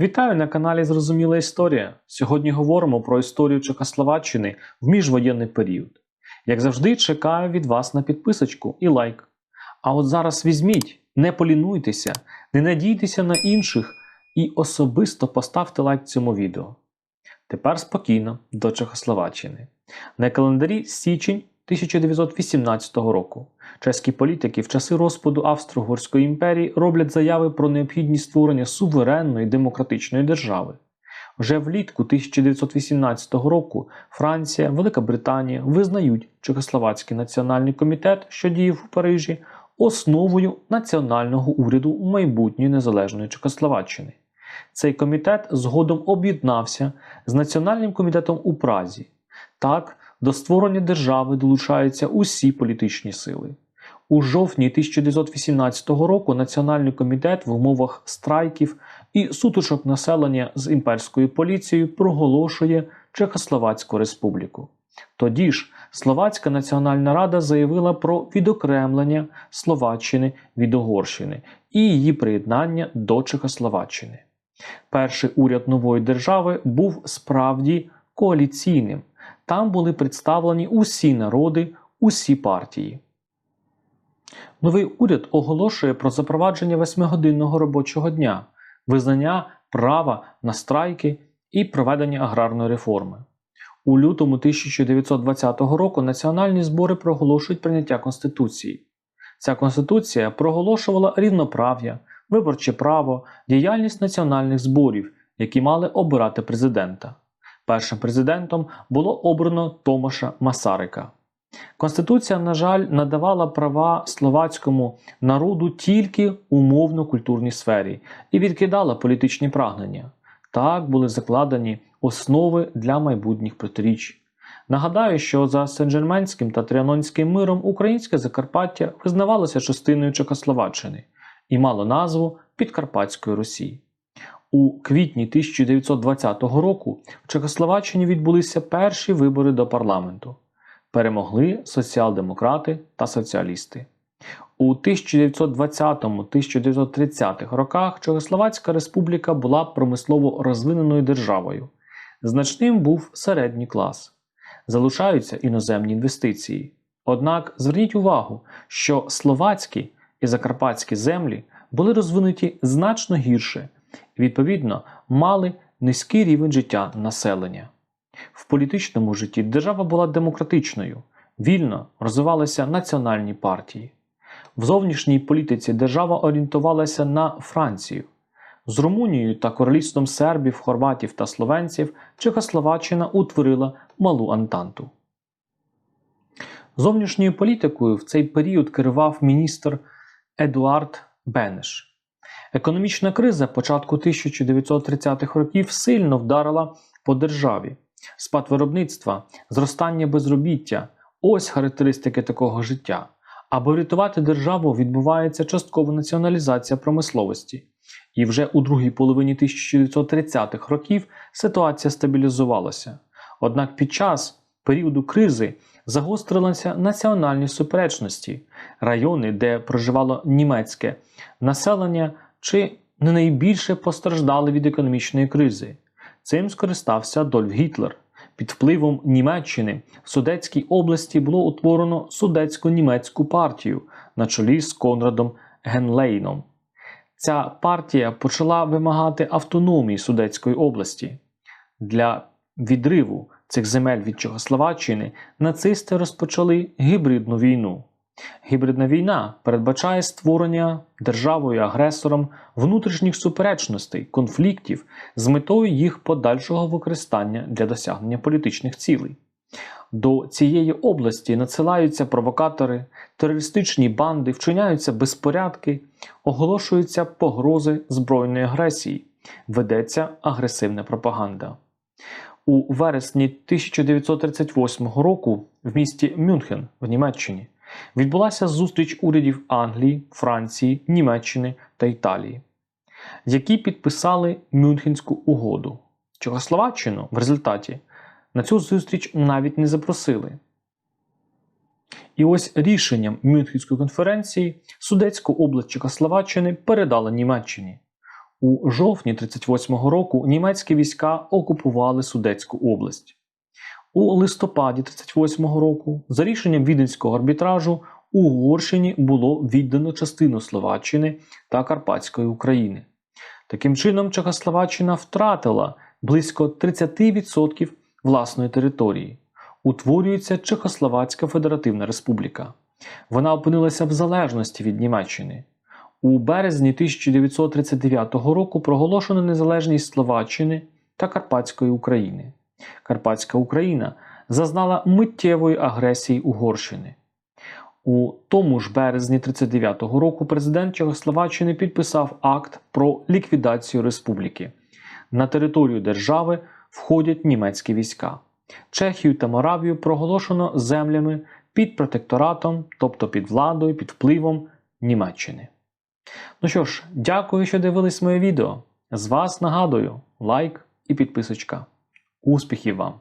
Вітаю на каналі Зрозуміла Історія. Сьогодні говоримо про історію Чехословаччини в міжвоєнний період. Як завжди, чекаю від вас на підписочку і лайк. А от зараз візьміть, не полінуйтеся, не надійтеся на інших і особисто поставте лайк цьому відео. Тепер спокійно до Чехословаччини. На календарі січень 1918 року. Чеські політики в часи розпаду Австро-Угорської імперії роблять заяви про необхідність створення суверенної демократичної держави. Вже влітку 1918 року Франція, Велика Британія визнають Чехословацький національний комітет, що діяв у Парижі, основою національного уряду майбутньої незалежної Чехословаччини. Цей комітет згодом об'єднався з Національним комітетом у Празі. Так, до створення держави долучаються усі політичні сили. У жовтні 1918 року Національний комітет в умовах страйків і сутичок населення з імперською поліцією проголошує Чехословацьку республіку. Тоді ж Словацька Національна Рада заявила про відокремлення Словаччини від Угорщини і її приєднання до Чехословаччини. Перший уряд нової держави був справді коаліційним. Там були представлені усі народи, усі партії. Новий уряд оголошує про запровадження восьмигодинного робочого дня, визнання права на страйки і проведення аграрної реформи. У лютому 1920 року національні збори проголошують прийняття Конституції. Ця конституція проголошувала рівноправ'я, виборче право, діяльність національних зборів, які мали обирати президента. Першим президентом було обрано Томаша Масарика. Конституція, на жаль, надавала права словацькому народу тільки умовно культурній сфері і відкидала політичні прагнення. Так були закладені основи для майбутніх протиріч. Нагадаю, що за Сен-Жерменським та Тріанонським миром українське Закарпаття визнавалося частиною Чехословаччини і мало назву Підкарпатської Росії. У квітні 1920 року в Чехословаччині відбулися перші вибори до парламенту. Перемогли соціал-демократи та соціалісти. У 1920-1930 роках Чехословацька республіка була промислово розвиненою державою. Значним був середній клас. Залишаються іноземні інвестиції. Однак зверніть увагу, що словацькі і закарпатські землі були розвинуті значно гірше відповідно, мали низький рівень життя населення. В політичному житті держава була демократичною, вільно розвивалися національні партії. В зовнішній політиці держава орієнтувалася на Францію. З Румунією та королівством сербів, хорватів та словенців Чехословаччина утворила малу Антанту. Зовнішньою політикою в цей період керував міністр Едуард Бенеш. Економічна криза початку 1930-х років сильно вдарила по державі. Спад виробництва, зростання безробіття ось характеристики такого життя. Аби врятувати державу, відбувається часткова націоналізація промисловості. І вже у другій половині 1930-х років ситуація стабілізувалася. Однак під час періоду кризи загострилися національні суперечності, райони, де проживало німецьке населення, чи не найбільше постраждали від економічної кризи. Цим скористався Адольф Гітлер. Під впливом Німеччини в Судетській області було утворено судетсько-німецьку партію на чолі з Конрадом Генлейном. Ця партія почала вимагати автономії Судетської області. Для відриву цих земель від Чехословаччини нацисти розпочали гібридну війну. Гібридна війна передбачає створення державою-агресором внутрішніх суперечностей, конфліктів з метою їх подальшого використання для досягнення політичних цілей. До цієї області надсилаються провокатори, терористичні банди, вчиняються безпорядки, оголошуються погрози збройної агресії, ведеться агресивна пропаганда. У вересні 1938 року в місті Мюнхен в Німеччині відбулася зустріч урядів Англії, Франції, Німеччини та Італії, які підписали Мюнхенську угоду. Чехословаччину в результаті на цю зустріч навіть не запросили. І ось рішенням Мюнхенської конференції Судецьку область Чехословаччини передала Німеччині. У жовтні 38-го року німецькі війська окупували Судетську область. У листопаді 38-го року, за рішенням Віденського арбітражу, Угорщині було віддано частину Словаччини та Карпатської України. Таким чином, Чехословаччина втратила близько 30% власної території. Утворюється Чехословацька Федеративна Республіка. Вона опинилася в залежності від Німеччини. У березні 1939 року проголошено незалежність Словаччини та Карпатської України. Карпатська Україна зазнала миттєвої агресії Угорщини. У тому ж березні 1939 року президент Чехословаччини підписав акт про ліквідацію республіки. На територію держави входять німецькі війська. Чехію та Моравію проголошено землями під протекторатом, тобто під владою, під впливом Німеччини. Ну що ж, дякую, що дивились моє відео. З вас нагадую лайк і підписочка. Успіхів вам!